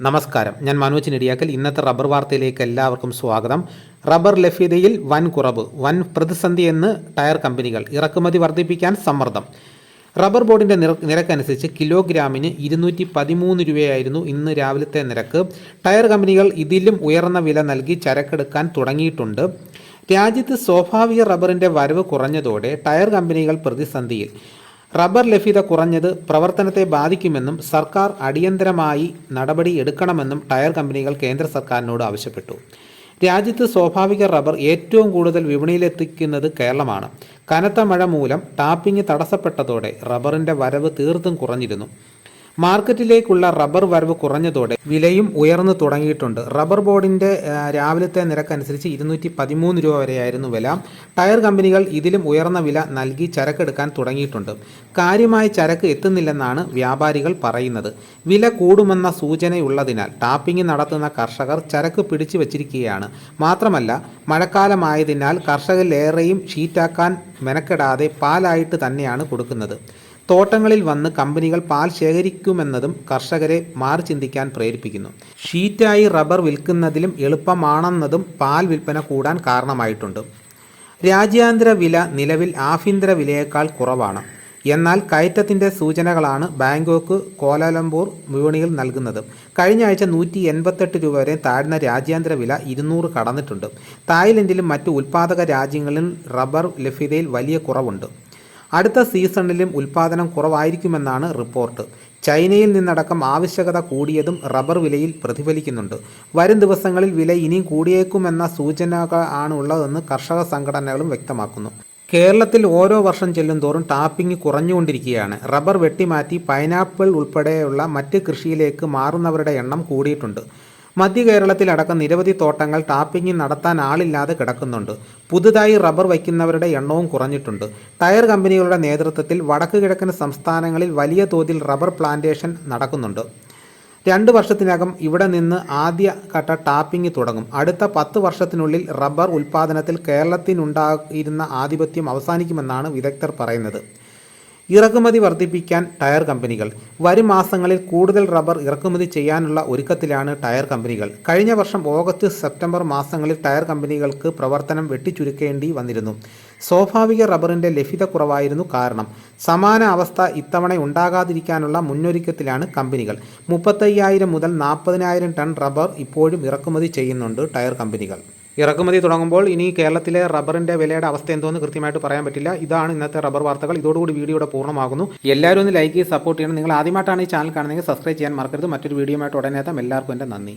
നമസ്കാരം. ഞാൻ മനോജ് നെടിയാക്കൽ. ഇന്നത്തെ റബ്ബർ വാർത്തയിലേക്ക് എല്ലാവർക്കും സ്വാഗതം. റബ്ബർ ലഭ്യതയിൽ വൻ കുറവ് വൻ പ്രതിസന്ധി എന്ന് ടയർ കമ്പനികൾ ഇറക്കുമതി വർദ്ധിപ്പിക്കാൻ സമ്മർദ്ദം. റബ്ബർ ബോർഡിന്റെ നിര നിരക്കനുസരിച്ച് കിലോഗ്രാമിന് ഇരുന്നൂറ്റി പതിമൂന്ന് രൂപയായിരുന്നു ഇന്ന് രാവിലത്തെ നിരക്ക്. ടയർ കമ്പനികൾ ഇതിലും ഉയർന്ന വില നൽകി ചരക്കെടുക്കാൻ തുടങ്ങിയിട്ടുണ്ട്. രാജ്യത്ത് സ്വാഭാവിക റബ്ബറിന്റെ വരവ് കുറഞ്ഞതോടെ ടയർ കമ്പനികൾ പ്രതിസന്ധിയിൽ. റബ്ബർ ലഭ്യത കുറഞ്ഞത് പ്രവർത്തനത്തെ ബാധിക്കുമെന്നും സർക്കാർ അടിയന്തരമായി നടപടി എടുക്കണമെന്നും ടയർ കമ്പനികൾ കേന്ദ്ര സർക്കാരിനോട് ആവശ്യപ്പെട്ടു. രാജ്യത്ത് സ്വാഭാവിക റബ്ബർ ഏറ്റവും കൂടുതൽ വിപണിയിലെത്തിക്കുന്നത് കേരളമാണ്. കനത്ത മഴ മൂലം ടാപ്പിംഗ് തടസ്സപ്പെട്ടതോടെ റബ്ബറിന്റെ വരവ് തീർത്തും കുറഞ്ഞിരുന്നു. മാർക്കറ്റിലേക്കുള്ള റബ്ബർ വരവ് കുറഞ്ഞതോടെ വിലയും ഉയർന്നു തുടങ്ങിയിട്ടുണ്ട്. റബ്ബർ ബോർഡിന്റെ രാവിലത്തെ നിരക്കനുസരിച്ച് ഇരുന്നൂറ്റി പതിമൂന്ന് രൂപ വരെയായിരുന്നു വില. ടയർ കമ്പനികൾ ഇതിലും ഉയർന്ന വില നൽകി ചരക്കെടുക്കാൻ തുടങ്ങിയിട്ടുണ്ട്. കാര്യമായ ചരക്ക് എത്തുന്നില്ലെന്നാണ് വ്യാപാരികൾ പറയുന്നത്. വില കൂടുമെന്ന സൂചനയുള്ളതിനാൽ ടാപ്പിംഗ് നടത്തുന്ന കർഷകർ ചരക്ക് പിടിച്ചു വച്ചിരിക്കുകയാണ്. മാത്രമല്ല മഴക്കാലമായതിനാൽ കർഷകരിലേറെയും ഷീറ്റാക്കാൻ മെനക്കെടാതെ പാലായിട്ട് തന്നെയാണ് കൊടുക്കുന്നത്. തോട്ടങ്ങളിൽ വന്ന് കമ്പനികൾ പാൽ ശേഖരിക്കുമെന്നതും കർഷകരെ മാറി ചിന്തിക്കാൻ പ്രേരിപ്പിക്കുന്നു. ഷീറ്റായി റബ്ബർ വിൽക്കുന്നതിലും എളുപ്പമാണെന്നതും പാൽ വിൽപ്പന കൂടാൻ കാരണമായിട്ടുണ്ട്. രാജ്യാന്തര വില നിലവിൽ ആഭ്യന്തര വിലയേക്കാൾ കുറവാണ്. എന്നാൽ കയറ്റത്തിന്റെ സൂചനകളാണ് ബാങ്കോക്ക് കോലാലംപൂർ വിപണിയിൽ നൽകുന്നത്. കഴിഞ്ഞ ആഴ്ച നൂറ്റി എൺപത്തെട്ട് രൂപ വരെ താഴ്ന്ന രാജ്യാന്തര വില ഇരുന്നൂറ് കടന്നിട്ടുണ്ട്. തായ്ലൻഡിലും മറ്റ് ഉൽപ്പാദക രാജ്യങ്ങളിൽ റബ്ബർ ലഭ്യതയിൽ വലിയ കുറവുണ്ട്. അടുത്ത സീസണിലും ഉൽപാദനം കുറവായിരിക്കുമെന്നാണ് റിപ്പോർട്ട്. ചൈനയിൽ നിന്നടക്കം ആവശ്യകത കൂടിയതും റബ്ബർ വിലയിൽ പ്രതിഫലിക്കുന്നുണ്ട്. വരും ദിവസങ്ങളിൽ വില ഇനിയും കൂടിയേക്കുമെന്ന സൂചന ആണ് ഉള്ളതെന്ന് കർഷക സംഘടനകളും വ്യക്തമാക്കുന്നു. കേരളത്തിൽ ഓരോ വർഷം ചെല്ലുന്തോറും ടാപ്പിംഗ് കുറഞ്ഞുകൊണ്ടിരിക്കുകയാണ്. റബ്ബർ വെട്ടിമാറ്റി പൈനാപ്പിൾ ഉൾപ്പെടെയുള്ള മറ്റ് കൃഷിയിലേക്ക് മാറുന്നവരുടെ എണ്ണം കൂടിയിട്ടുണ്ട്. മധ്യ കേരളത്തിലടക്കം നിരവധി തോട്ടങ്ങൾ ടാപ്പിംഗ് നടത്താൻ ആളില്ലാതെ കിടക്കുന്നുണ്ട്. പുതുതായി റബ്ബർ വയ്ക്കുന്നവരുടെ എണ്ണവും കുറഞ്ഞിട്ടുണ്ട്. ടയർ കമ്പനികളുടെ നേതൃത്വത്തിൽ വടക്ക് കിഴക്കൻ സംസ്ഥാനങ്ങളിൽ വലിയ തോതിൽ റബ്ബർ പ്ലാന്റേഷൻ നടക്കുന്നുണ്ട്. രണ്ട് വർഷത്തിനകം ഇവിടെ നിന്ന് ആദ്യ ഘട്ട ടാപ്പിംഗ് തുടങ്ങും. അടുത്ത പത്ത് വർഷത്തിനുള്ളിൽ റബ്ബർ ഉൽപ്പാദനത്തിൽ കേരളത്തിനുണ്ടായിരുന്ന ആധിപത്യം അവസാനിക്കുമെന്നാണ് വിദഗ്ധർ പറയുന്നത്. ഇറക്കുമതി വർദ്ധിപ്പിക്കാൻ ടയർ കമ്പനികൾ. വരും മാസങ്ങളിൽ കൂടുതൽ റബ്ബർ ഇറക്കുമതി ചെയ്യാനുള്ള ഒരുക്കത്തിലാണ് ടയർ കമ്പനികൾ. കഴിഞ്ഞ വർഷം ഓഗസ്റ്റ് സെപ്റ്റംബർ മാസങ്ങളിൽ ടയർ കമ്പനികൾക്ക് പ്രവർത്തനം വെട്ടിച്ചുരുക്കേണ്ടി വന്നിരുന്നു. സ്വാഭാവിക റബ്ബറിന്റെ ലഭ്യത കുറവായിരുന്നു കാരണം സമാന അവസ്ഥ ഇത്തവണ ഉണ്ടാകാതിരിക്കാനുള്ള മുന്നൊരുക്കത്തിലാണ് കമ്പനികൾ. മുപ്പത്തയ്യായിരം മുതൽ നാൽപ്പതിനായിരം ടൺ റബ്ബർ ഇപ്പോഴും ഇറക്കുമതി ചെയ്യുന്നുണ്ട് ടയർ കമ്പനികൾ. ഇറക്കുമതി തുടങ്ങുമ്പോൾ ഇനി കേരളത്തിലെ റബ്ബറിന്റെ വിലയുടെ അവസ്ഥ എന്തോന്ന് കൃത്യമായിട്ട് പറയാൻ പറ്റില്ല. ഇതാണ് ഇന്നത്തെ റബ്ബർ വാർത്തകൾ. ഇതോടുകൂടി വീഡിയോയുടെ പൂർണമാകുന്നു. എല്ലാവരും ഒന്ന് ലൈക്ക് ചെയ്ത് സപ്പോർട്ട് ചെയ്യണം. നിങ്ങൾ ആദ്യമായിട്ടാണ് ഈ ചാനൽ കാണുന്നതെങ്കിൽ സബ്സ്ക്രൈബ് ചെയ്യാൻ മറക്കരുത്. മറ്റൊരു വീഡിയോ ആയിട്ട് ഉടനെ എല്ലാവർക്കും എന്റെ നന്ദി.